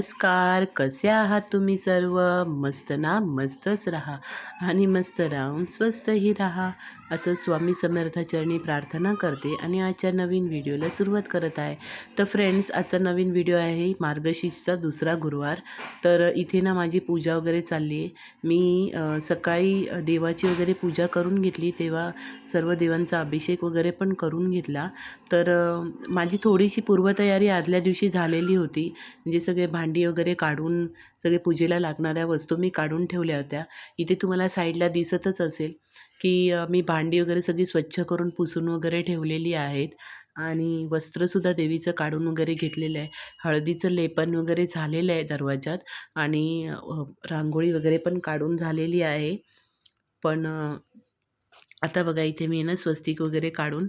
नमस्कार कसे आहात तुम्ही सर्व? मस्त ना? मस्तच राहा. आणि मस्त राहून स्वस्तही राहा. असं स्वामी समर्थाचरणी प्रार्थना करते आणि आजच्या नवीन व्हिडिओला सुरुवात करत आहे. तर फ्रेंड्स आजचा नवीन व्हिडिओ आहे मार्गशीर्षचा दुसरा गुरुवार. तर इथे ना माझी पूजा वगैरे चालली आहे. मी सकाळी देवाची वगैरे पूजा करून घेतली तेव्हा सर्व देवांचा अभिषेक वगैरे पण करून घेतला. तर माझी थोडीशी पूर्वतयारी आदल्या दिवशी झालेली होती. म्हणजे सगळे भांडी वगैरे काढून सगळे पूजेला लागणाऱ्या वस्तू मी काढून ठेवल्या होत्या. इथे तुम्हाला साईडला दिसतच असेल. की मी भांडी वगैरे सगळी स्वच्छ करून पुसून वगैरे ठेवलेली आहेत आणि वस्त्रसुद्धा देवीचं काढून वगैरे घेतलेलं आहे. हळदीचं लेपन वगैरे झालेलं आहे दरवाजात आणि रांगोळी वगैरे पण काढून झालेली आहे. पण आता बघा इथे मी ना स्वस्तिक वगैरे काढून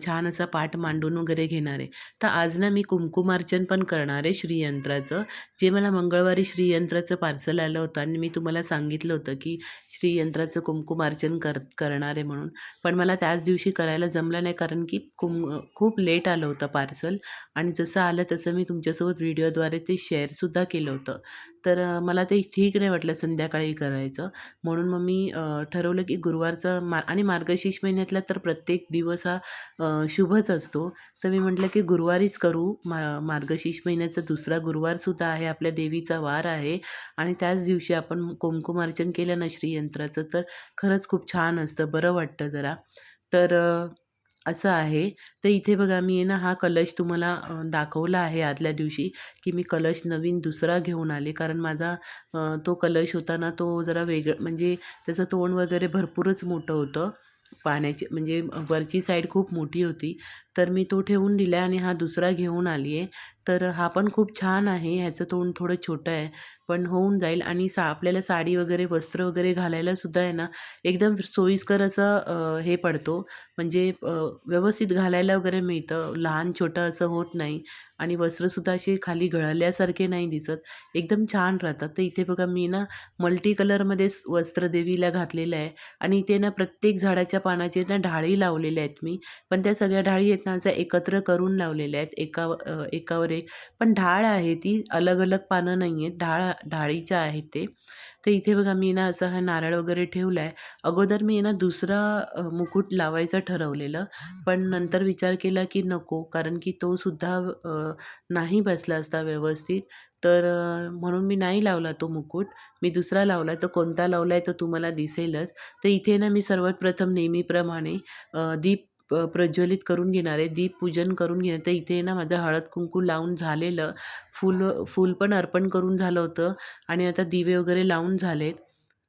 छान असा पाठ मांडून वगैरे घेणार आहे. तर आज ना मी कुंकुमार्चन पण करणार आहे श्रीयंत्राचं. जे मला मंगळवारी श्रीयंत्राचं पार्सल आलं होतं आणि मी तुम्हाला सांगितलं होतं की श्रीयंत्राचं कुंकुमार्चन कर करणार आहे म्हणून. पण मला त्याच दिवशी करायला जमलं नाही कारण की कुम खूप लेट आलं होतं पार्सल. आणि जसं आलं तसं मी तुमच्यासोबत व्हिडिओद्वारे ते शेअरसुद्धा केलं होतं. तर मला ते ठीक नाही वाटलं संध्याकाळी करायचं. म्हणून मग मी ठरवलं की गुरुवारचा मा आणि मार्गशीर्ष महिन्यातला तर प्रत्येक दिवस हा शुभच असतो. तर मी म्हटलं की गुरुवारीच करू. मा मार्गशीर्ष महिन्याचा दुसरा गुरुवारसुद्धा आहे आपल्या देवीचा वार आहे. आणि त्याच दिवशी आपण कुंकुमार्चन केलं ना श्रीयंत्राचं तर खरंच खूप छान असतं. बरं वाटतं जरा. तर असं आहे. तर इथे बघा मी आहे ना हा कलश तुम्हाला दाखवला आहे आदल्या दिवशी की मी कलश नवीन दुसरा घेऊन आले. कारण माझा तो कलश होता ना तो जरा वेगळं म्हणजे त्याचं तोंड वगैरे भरपूरच मोठं होतं. पाण्याची म्हणजे वरची साईड खूप मोठी होती. तर मी तो ठेवून दिला आणि हा दुसरा घेऊन आली आहे तर हा पण खूप छान आहे ह्याचं तोंड थोडं छोटं आहे. पण होऊन जाईल आणि सा आपल्याला साडी वगैरे वस्त्र वगैरे घालायला सुद्धा आहे ना एकदम सोयीस्कर असं हे पडतो. म्हणजे व्यवस्थित घालायला वगैरे मिळतं. लहान छोटं असं होत नाही. आणि वस्त्रसुद्धा असे खाली गळल्यासारखे नाही दिसत. एकदम छान राहतात. तर इथे बघा मी ना मल्टी कलरमध्ये वस्त्र देवीला घातलेलं आहे. आणि इथे ना प्रत्येक झाडाच्या पानाचे ना ढाळी लावलेल्या आहेत मी. पण त्या सगळ्या ढाळी आहेत ना असं एकत्र करून लावलेल्या आहेत. एका एकावर एक. पण ढाळ आहे ती अलग अलग पानं नाही आहेत. ढाळ ढाळीच्या आहेत ते. तर इथे बघा मी ना असं हा नारळ वगैरे ठेवला आहे अगोदर मी ना दुसरा मुकुट लावायचं ठरवलेलं. पण नंतर विचार केला की नको कारण की तो सुद्धा नाही बसला असता व्यवस्थित. तर म्हणून मी नाही लावला तो मुकुट. मी दुसरा लावला. तर कोणता लावला आहे तो तुम्हाला दिसेलच. तर इथे ना मी सर्वात प्रथम नेहमीप्रमाणे दीप प प्रज्वलित करून घेणार आहे दीपपूजन करून घेणार तर इथे ना माझं हळद कुंकू लावून झालेलं फूल फूल पण अर्पण करून झालं होतं आणि आता दिवे वगैरे लावून झालेत.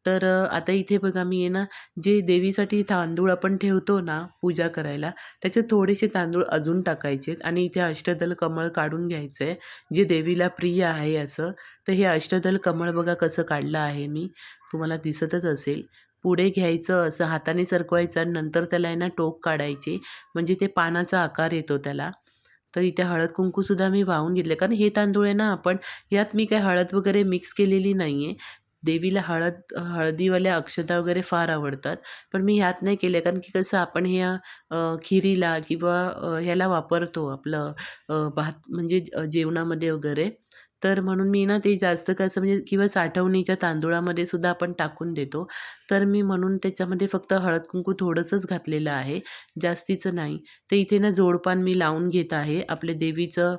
तर आता इथे बघा मी आहे ना जे देवीसाठी तांदूळ आपण ठेवतो ना पूजा करायला त्याचे थोडेसे तांदूळ अजून टाकायचे आणि इथे अष्टदल कमळ काढून घ्यायचं आहे जे देवीला प्रिय आहे असं. तर हे अष्टदल कमळ बघा कसं काढलं आहे मी तुम्हाला दिसतच असेल. पुढे घ्यायचं असं हाताने सरकवायचं आणि नंतर त्याला आहे ना टोक काढायचे. म्हणजे ते पानाचा आकार येतो त्याला. तर इथे हळद कुंकूसुद्धा मी वाहून घेतले. कारण हे तांदूळ आहे ना आपण यात मी काय हळद वगैरे मिक्स केलेली नाही आहे देवीला हळद हळदीवाल्या अक्षता वगैरे फार आवडतात. पण मी ह्यात नाही केले कारण की कसं आपण ह्या खिरीला किंवा ह्याला वापरतो आपलं भात म्हणजे जेवणामध्ये वगैरे. तर म्हणून मी ना ते जास्त कसं म्हणजे किंवा साठवणीच्या तांदूळामध्ये सुद्धा आपण टाकून देतो. तर मी म्हणून त्याच्यामध्ये फक्त हळद कुंकू थोडंसंच घातलेलं आहे. जास्तीचं नाही. तर इथे ना जोडपान मी लावून घेत आहे. आपले देवीचं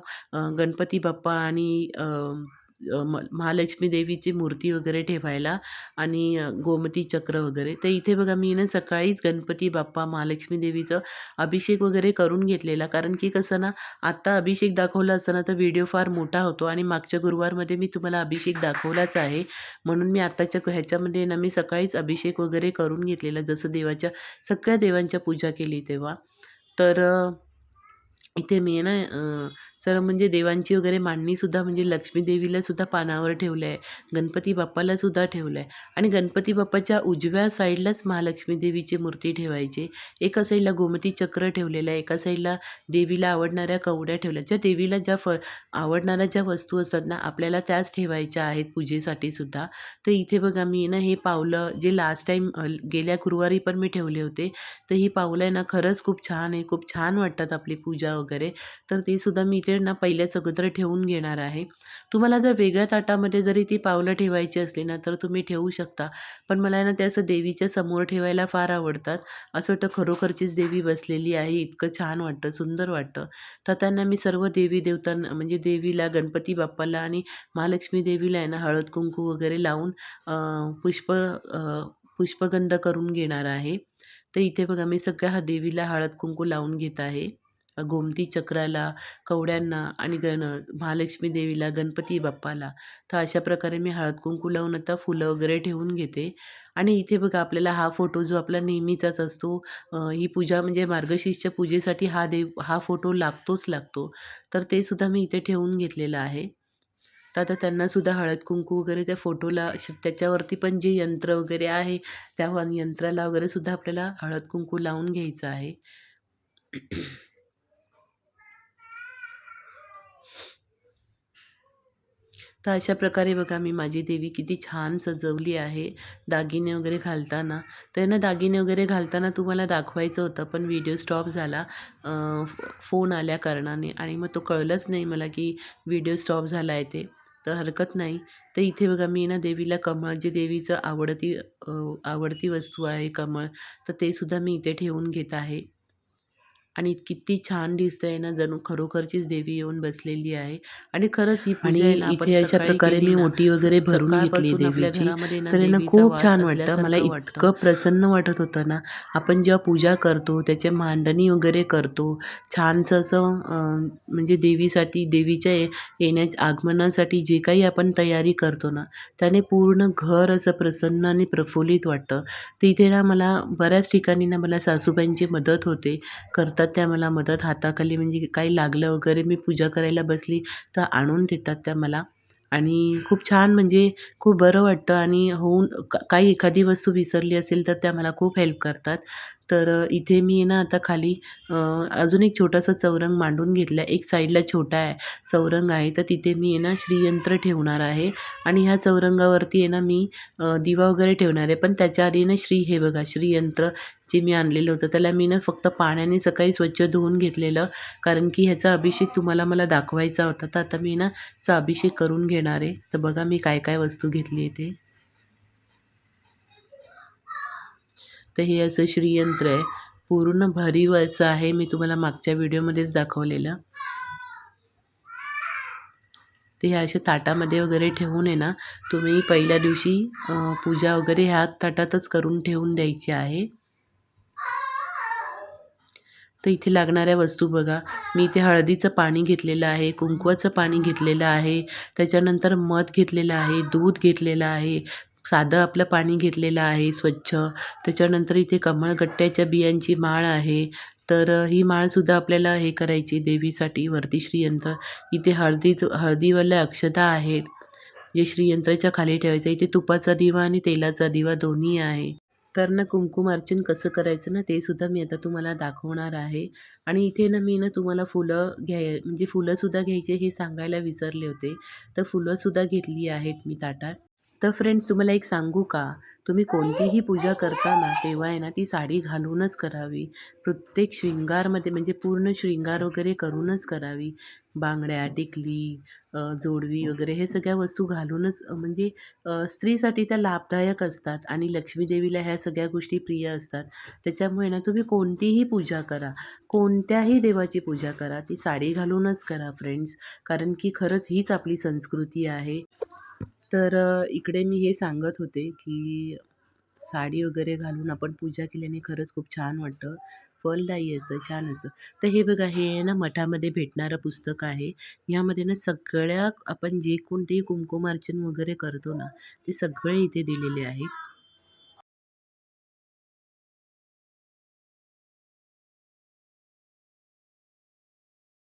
गणपती बाप्पा आणि म महालक्ष्मी देवीची मूर्ती वगैरे ठेवायला आणि गोमती चक्र वगैरे. तर इथे बघा मी ना सकाळीच गणपती बाप्पा महालक्ष्मी देवीचं अभिषेक वगैरे करून घेतलेला. कारण की कसं ना आत्ता अभिषेक दाखवला असताना तर व्हिडिओ फार मोठा होतो आणि मागच्या गुरुवारमध्ये मी तुम्हाला अभिषेक दाखवलाच आहे. म्हणून मी आत्ताच्या ह्याच्यामध्ये ना मी सकाळीच अभिषेक वगैरे करून घेतलेला. जसं देवाच्या सगळ्या देवांच्या पूजा केली तेव्हा. तर इथे मी आहे ना सर सर्व म्हणजे देवांची वगैरे मांडणीसुद्धा म्हणजे लक्ष्मी पानावर ठेवलं आहे गणपती बाप्पालासुद्धा ठेवलं आहे आणि गणपती बाप्पाच्या उजव्या साईडलाच महालक्ष्मी देवीची मूर्ती ठेवायची. एका साईडला गोमती चक्र ठेवलेलं आहे एका साईडला देवीला आवडणाऱ्या कवड्या ठेवल्या. ज्या देवीला ज्या फ आवडणाऱ्या ज्या वस्तू असतात ना आपल्याला त्याच ठेवायच्या आहेत पूजेसाठी सुद्धा. तर इथे बघा मी ना हे पावलं जे लास्ट टाईम गेल्या गुरुवारी पण मी ठेवले होते तर ही पावलं आहे ना खरंच खूप छान आहे खूप छान वाटतात आपली पूजा वगैरे तर ती सुद्धा मी इथे ना पहिल्याच अगोदर ठेवून घेणार आहे. तुम्हाला जर वेगळ्या ताटामध्ये जरी ती पावलं ठेवायची असली ना तर तुम्ही ठेवू शकता. पण मला ना ते असं देवीच्या समोर ठेवायला फार आवडतात. असं वाटतं खरोखरचीच देवी बसलेली आहे इतकं छान वाटतं सुंदर वाटतं. तर त्यांना मी सर्व देवी देवतांना म्हणजे देवीला गणपती बाप्पाला आणि महालक्ष्मी देवीला आहे ना हळद कुंकू वगैरे लावून पुष्प पुष्पगंध करून घेणार आहे. तर इथे बघा मी सगळ्या हा देवीला हळद कुंकू लावून घेत आहे. गोमती चक्राला कवड्यांना आणि गण महालक्ष्मी देवीला गणपती बाप्पाला. तर अशा प्रकारे मी हळद कुंकू लावून आता फुलं वगैरे ठेवून घेते. आणि इथे बघा आपल्याला हा फोटो जो आपला नेहमीचाच असतो ही पूजा म्हणजे मार्गशीर्षच्या पूजेसाठी हा देव हा फोटो लागतोच लागतो. तर ते सुद्धा मी इथे ठेवून घेतलेलं आहे. तर आता त्यांनासुद्धा हळद कुंकू वगैरे त्या फोटोला श- त्याच्यावरती पण जे यंत्र वगैरे आहे त्या यंत्राला वगैरे सुद्धा आपल्याला हळद कुंकू लावून घ्यायचं आहे. तर अशा प्रकारे बघा मी माझी देवी किती छान सजवली आहे. दागिने वगैरे घालताना. तर ना दागिने वगैरे घालताना तुम्हाला दाखवायचं होतं पण व्हिडिओ स्टॉप झाला. फोन आल्या कारणाने आणि मग तो कळलंच नाही मला की व्हिडिओ स्टॉप झाला आहे ते. तर हरकत नाही. तर इथे बघा मी ना देवीला कमळ जे देवीचं आवडती आवडती वस्तू आहे कमळ तर ते सुद्धा मी इथे ठेवून घेत आहे. आणि किती छान दिसतंय ना जणू खरोखरचीच देवी येऊन बसलेली आहे. आणि खरंच ही पूजा आहे ना, आणि आपण इथे अशा सकाळी प्रकारे केली मी ना, ओटी वगैरे भरून घेतली सकाळपासून आपल्या देवीची घरामध्ये ना तर आहे ना देवीचा खूप वास छान वाटतं. मला असल्यासारखं इतकं प्रसन्न वाटत होतं ना. आपण जेव्हा पूजा करतो त्याचे मांडणी वगैरे करतो छानसं असं अं, म्हणजे देवीसाठी देवीच्या ये- येण्या आगमनासाठी जे काही आपण तयारी करतो ना त्याने पूर्ण घर असं प्रसन्न आणि प्रफुल्लित वाटतं. तर इथे ना मला बऱ्याच ठिकाणी ना मला सासूबाईंची मदत होते. करतात त्या मला मदत हाताखाली म्हणजे काही लागलं वगैरे मी पूजा करायला बसली तर आणून देतात त्या मला. आणि खूप छान म्हणजे खूप बरं वाटतं आणि होऊन का- काही एखादी वस्तू विसरली असेल तर त्या मला खूप हेल्प करतात. तर इथे मी ना आता खाली अजून एक छोटासा चौरंग मांडून घेतला. एक साईडला छोटा आहे चौरंग आहे. तर तिथे मी आहे ना श्रीयंत्र ठेवणार आहे. आणि ह्या चौरंगावरती आहे ना मी दिवा वगैरे ठेवणार आहे. पण त्याच्या आधी ना श्री हे बघा श्रीयंत्र. जे मी आणलेलं होतं त्याला मी ना फक्त पाण्याने सकाळी स्वच्छ धुवून घेतलेलं. कारण की ह्याचा अभिषेक तुम्हाला मला दाखवायचा होता तर आता मी ना चा अभिषेक करून घेणार आहे. तर बघा मी काय काय वस्तू घेतली आहे ते. तर हे असं श्रीयंत्र आहे. पूर्ण भरीव असं आहे. मी तुम्हाला मागच्या व्हिडिओमध्येच दाखवलेलं. ते ह्या अशा ताटामध्ये वगैरे ठेवून आहे ना तुम्ही पहिल्या दिवशी पूजा वगैरे ह्या ताटातच करून ठेवून द्यायची आहे. तर इथे लागणाऱ्या वस्तू बघा. मी इथे हळदीचं पाणी घेतलेलं आहे कुंकवाचं पाणी घेतलेलं आहे त्याच्यानंतर मध घेतलेलं आहे दूध घेतलेलं आहे साधं आपलं पाणी घेतलेलं आहे स्वच्छ. त्याच्यानंतर इथे कमळगट्ट्याच्या बियांची माळ आहे. तर ही माळसुद्धा आपल्याला हे करायची देवीसाठी वरती श्रीयंत्र. इथे हळदीच हळदीवाल्या अक्षता आहेत. जे श्रीयंत्राच्या खाली ठेवायचं इथे तुपाचा दिवा आणि तेलाचा दिवा दोन्ही आहे. तर ना कुंकुमार्चन कसं करायचं ना ते सुद्धा मी आता तुम्हाला दाखवणार आहे. आणि इथे ना मी ना तुम्हाला फुलं घ्याय म्हणजे फुलंसुद्धा घ्यायचे हे सांगायला विसरले होते. तर फुलंसुद्धा घेतली आहेत मी ताटात. तर फ्रेंड्स तुम्हाला एक सांगू का? तुम्ही कोणतीही पूजा करताना तेव्हा आहे ना ती साडी घालूनच करावी. प्रत्येक शृंगारमध्ये म्हणजे पूर्ण शृंगार वगैरे करूनच करावी. बांगड्या टिकली जोडवी वगैरे हे सगळ्या वस्तू घालूनच म्हणजे स्त्रीसाठी त्या लाभदायक असतात आणि लक्ष्मीदेवीला ह्या सगळ्या गोष्टी प्रिय असतात. त्याच्यामुळे ना तुम्ही कोणतीही पूजा करा कोणत्याही देवाची पूजा करा ती साडी घालूनच करा फ्रेंड्स कारण की खरंच हीच आपली संस्कृती आहे. तर इकडे मी हे सांगत होते की साडी वगैरे घालून आपण पूजा केल्याने खरंच खूप छान वाटतं. फलदायी असं छान असं. तर हे बघा हे ना मठामध्ये भेटणारं पुस्तक आहे. यामध्ये ना सगळ्या आपण जे कोणतेही कुंकुमार्चन वगैरे करतो ना ते सगळे इथे दिलेले आहे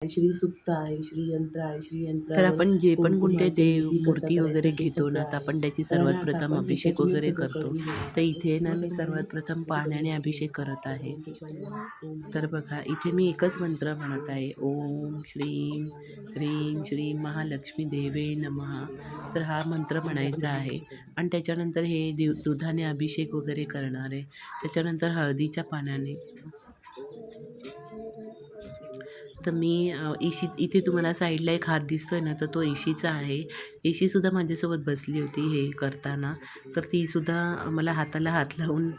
श्री सुक्त आहे श्रीयंत्र आहे श्रीयंत्र तर आपण जे पण कोणते देव मूर्ती वगैरे घेतो ना तर आपण त्याची सर्वात प्रथम अभिषेक वगैरे करतो. तर इथे ना मी सर्वात प्रथम पाण्याने अभिषेक करत आहे. तर बघा इथे मी एकच मंत्र म्हणत आहे. ओम श्रीम ह्रीम श्री महालक्ष्मी देवे नमः. तर हा मंत्र म्हणायचा आहे. आणि त्याच्यानंतर हे दिव दुधाने अभिषेक वगैरे करणार. आहे त्याच्यानंतर हळदीच्या पाण्याने तर मी एशी इशी इथे तुम्हाला साईडला एक हात दिसतो आहे ना तर तो एशीचा आहे. एशीसुद्धा माझ्यासोबत बसली होती हे करताना. तर तीसुद्धा मला हाताला हात लावून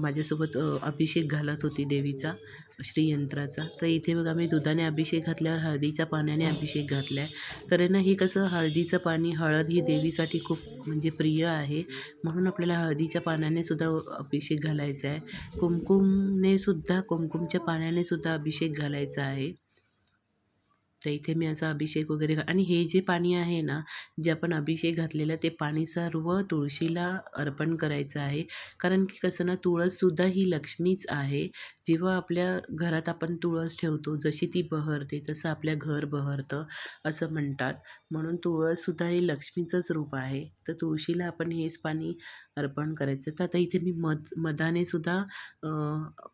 माझ्यासोबत अभिषेक घालत होती देवीचा श्रीयंत्राचा. तर इथे बघा मी दुधाने अभिषेक घातल्यावर हळदीच्या पाण्याने अभिषेक घातला आहे तर ना हे कसं हळदीचं पाणी हळद ही देवीसाठी खूप म्हणजे प्रिय आहे. म्हणून आपल्याला हळदीच्या पाण्याने सुद्धा अभिषेक घालायचा आहे. कुमकुमने सुद्धा कुमकुमच्या पाण्याने सुद्धा अभिषेक घालायचा आहे. तर इथे मी असा अभिषेक वगैरे घा आणि हे जे पाणी आहे ना जे आपण अभिषेक घातलेलं ते पाणी सर्व तुळशीला अर्पण करायचं आहे. कारण की कसं ना तुळससुद्धा ही लक्ष्मीच आहे. जेव्हा आपल्या घरात आपण तुळस ठेवतो जशी ती बहरते तसं आपल्या घर बहरतं असं म्हणतात. म्हणून तुळससुद्धा हे लक्ष्मीचंच रूप आहे. तर तुळशीला आपण हेच पाणी अर्पण करायचं. तर आता इथे मी मध मधानेसुद्धा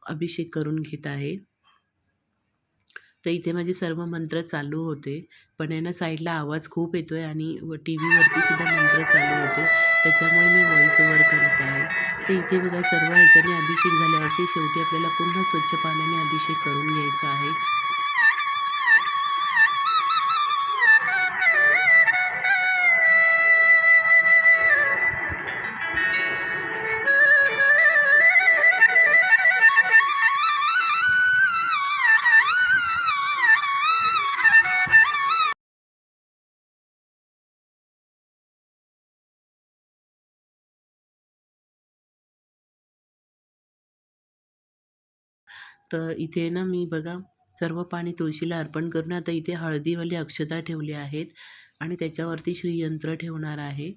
अभिषेक करून घेत आहे. तर इथे माझे सर्व मंत्र चालू होते. पण यांना साईडला आवाज खूप येतो आहे आणि व टी व्हीवरती सुद्धा मंत्र चालू होते. त्याच्यामुळे मी व्हॉइस ओव्हर करत आहे. तर इथे बघा सर्व ह्याच्याने अभिषेक झाल्यावरती शेवटी आपल्याला पुन्हा स्वच्छ पाण्याने अभिषेक करून घ्यायचा आहे. तर इथे ना मी बघा सर्व पाणी तुळशीला अर्पण करून आता इथे हळदीवाली अक्षता ठेवली आहेत आणि त्याच्यावरती श्रीयंत्र ठेवणार आहे.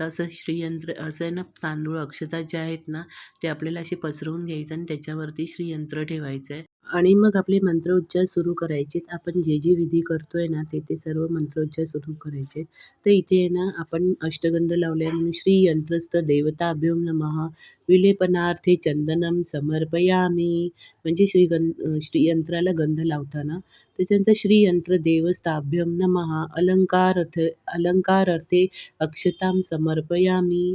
तसं श्रीयंत्र असं आहे ना तांदूळ अक्षता ज्या आहेत ना ते आपल्याला असे पसरवून घ्यायचं आणि त्याच्यावरती श्रीयंत्र ठेवायचं आहे. आणि मग आपले मंत्रोच्चार सुरू करायचे आपण जे जे विधी करतोय ना ते ते सर्व मंत्रोच्चार सुरू करायचे तर इथे आहे ना आपण अष्टगंध लावले म्हणून श्री यंत्रस्थ नमः. विलेपनार्थे चंदनम समर्पयामी. म्हणजे श्री गं श्रीयंत्राला गंध लावताना. त्याच्यानंतर श्रीयंत्र देवस्ताभ्यम नमः. अलंकार अर्थ अलंकार अर्थे अक्षतां समर्पयामी.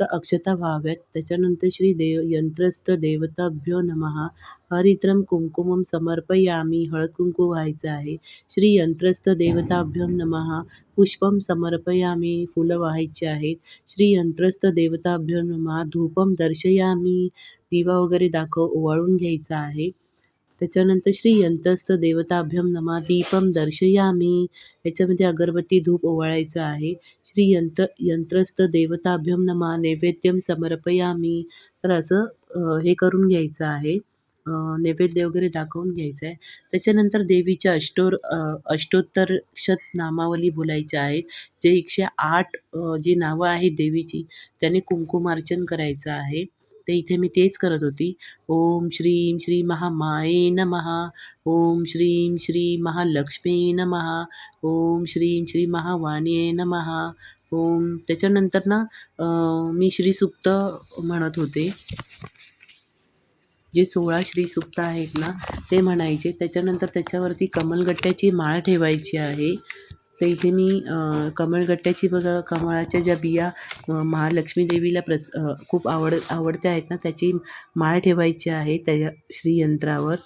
तर अक्षता व्हाव्यात त्याच्यानंतर श्री देव यंत्रस्थ देवताभ्यो नमः हरिद्रम कुंकुमम समर्पयामी हळद कुंकू व्हायचं आहे. श्री यंत्रस्थ देवताभ्यो नमः पुष्पम समर्पयामी फुलं व्हायची आहेत. श्री यंत्रस्थ देवताभ्यो नमः धूपम दर्शयामी दिवा वगैरे दाखव ओवाळून घ्यायचा आहे. त्याच्यानंतर श्री यंत्रस्थ देवताभ्यम नमा दीपम दर्शयामी. याच्यामध्ये अगरबत्ती धूप ओवाळायचं आहे. श्री यंत्र यंत्रस्थ देवताभ्यम नमा नैवेद्यम समर्पयामी. तर असं हे करून घ्यायचं आहे. नैवेद्य वगैरे दाखवून घ्यायचं आहे. त्याच्यानंतर देवीच्या अष्टोर अष्टोत्तर शत नामावली बोलायच्या आहे जे एकशे आठ जी नावं आहेत देवीची त्याने कुंकुमार्चन करायचं आहे. ते इथे मी तेच करत होती. ओम श्रीम श्री महामाये नमहा ओम श्रीं श्री महालक्ष्मी नमहा ओम श्रीम श्री महावाण्ये नमहा ओम त्याच्यानंतर ना मी मी श्रीसुक्त म्हणत होते. जे सोळा श्रीसुक्त आहेत ना ते म्हणायचे. त्याच्यानंतर त्याच्यावरती कमलगट्ट्याची माळ ठेवायची आहे. तर इथे मी कमळगट्ट्याची बघा कमळाच्या ज्या बिया महालक्ष्मी देवीला प्रस खूप आवड आवडत्या आहेत ना त्याची माळ ठेवायची आहे त्या श्रीयंत्रावर.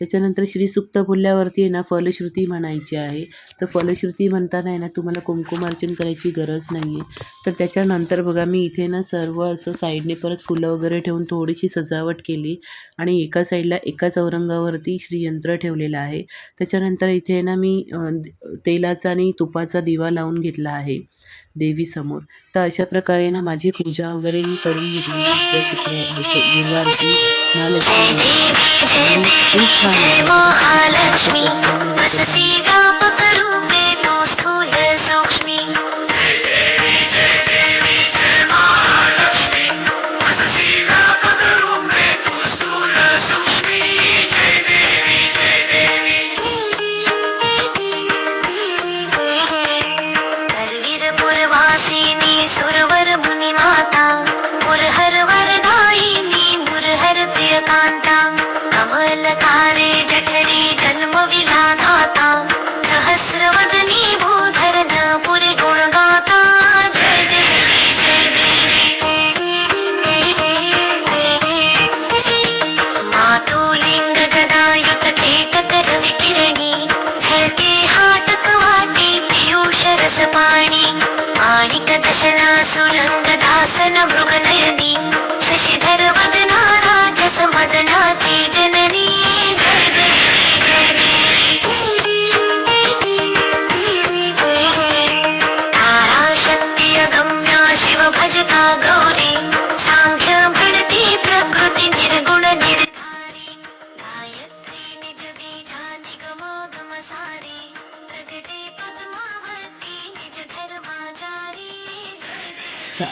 त्याच्यानंतर श्रीसुक्त बोलल्यावरती आहे ना फलश्रुती म्हणायची आहे. तर फलश्रुती म्हणताना आहे ना तुम्हाला कुंकुमार्चन करायची गरज नाही आहे तर त्याच्यानंतर बघा मी इथे ना सर्व असं साईडने परत फुलं वगैरे ठेवून थोडीशी सजावट केली. आणि एका साईडला एका चौरंगावरती श्रीयंत्र ठेवलेलं आहे. त्याच्यानंतर इथे ना मी तेलाचा आणि तुपाचा दिवा लावून घेतला आहे. देवीसमोर. तर अशा प्रकारे ना माझी पूजा वगैरे मी करून घेतली. गुरुवारची महालक्ष्मी. आणि खूप छान पाणी. आणिक दशला सुरंगदासन मृगनयनी. शशिधर वदना राजसमदनाची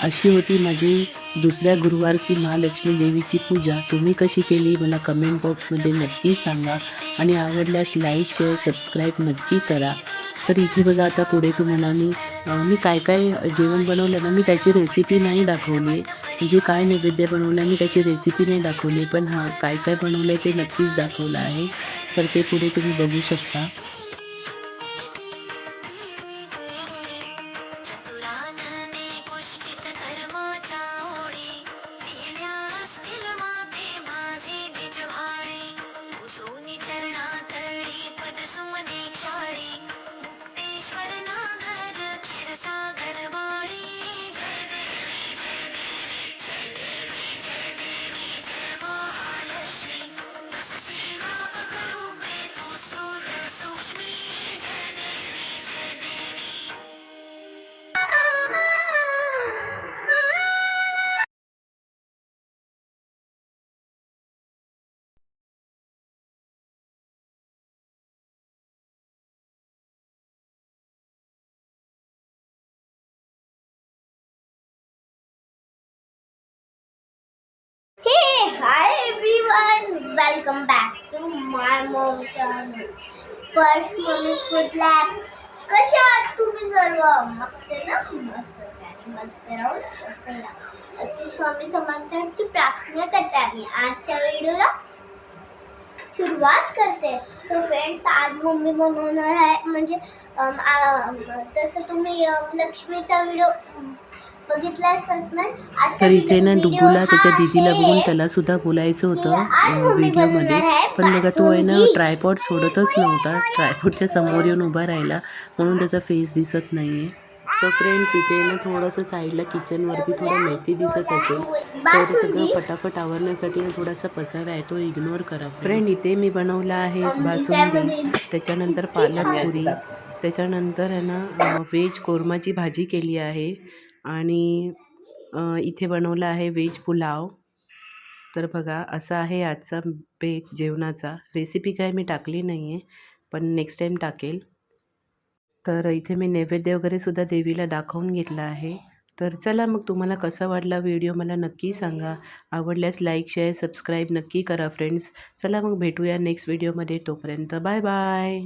अशी होती माझी दुसऱ्या गुरुवारची महालक्ष्मी देवीची पूजा. तुम्ही कशी केली मला कमेंट बॉक्समध्ये नक्की सांगा आणि आवडल्यास लाईक शेअर सबस्क्राईब नक्की करा. तर इथे बघा आता पुढे तुम्हाला मी मी काय काय जेवण बनवलं ना मी त्याची रेसिपी नाही दाखवली. म्हणजे काय नैवेद्य बनवलं मी त्याची रेसिपी नाही दाखवली. पण हां काय काय बनवलं आहे ते नक्कीच दाखवलं आहे. तर ते पुढे तुम्ही बघू शकता. हाय hi everyone. Welcome back to my mom स्पर्श मनीष फूड लॅब कशा आहात तुम्ही सर्व? मस्त ना? मस्त आणि मस्त राहून स्वस्त राहा अशी स्वामी समर्थांची प्रार्थना करते आम्ही. आजच्या व्हिडिओला सुरुवात करते. तर फ्रेंड्स आज मम्मी बनवणार आहे. म्हणजे तसं तुम्ही लक्ष्मीचा व्हिडिओ तर इथे ना डुगूला त्याच्या दीदीला बघून. त्याला सुद्धा बोलायचं होतं व्हिडिओमध्ये पण बघा तो आहे ना. ट्रायपॉड सोडतच नव्हता. ट्रायपॉडच्या समोर येऊन उभा राहिला म्हणून त्याचा फेस दिसत नाही आहे तर फ्रेंड्स इथे ना थोडंसं साईडला किचनवरती थोडं मेसी दिसत असेल तर ते सगळं फटाफट आवरण्यासाठी ना थोडासा पसारा आहे तो इग्नोर करा फ्रेंड इथे मी बनवला आहे बासुंदी. त्याच्यानंतर पालक पुरी. त्याच्यानंतर आहे ना व्हेज कोरमाची भाजी केली आहे. आणि इथे बनवलं आहे व्हेज पुलाव. तर बघा असा आहे आजचा बेत जेवणाचा. रेसिपी काय मी टाकली नाही आहे पण नेक्स्ट टाईम टाकेल. तर इथे मी नैवेद्य वगैरे सुद्धा देवीला दाखवून घेतला आहे. तर चला मग तुम्हाला कसा वाटला व्हिडिओ मला नक्की सांगा. आवडल्यास लाईक शेअर सबस्क्राईब नक्की करा फ्रेंड्स चला मग भेटूया नेक्स्ट व्हिडिओमध्ये तोपर्यंत बाय बाय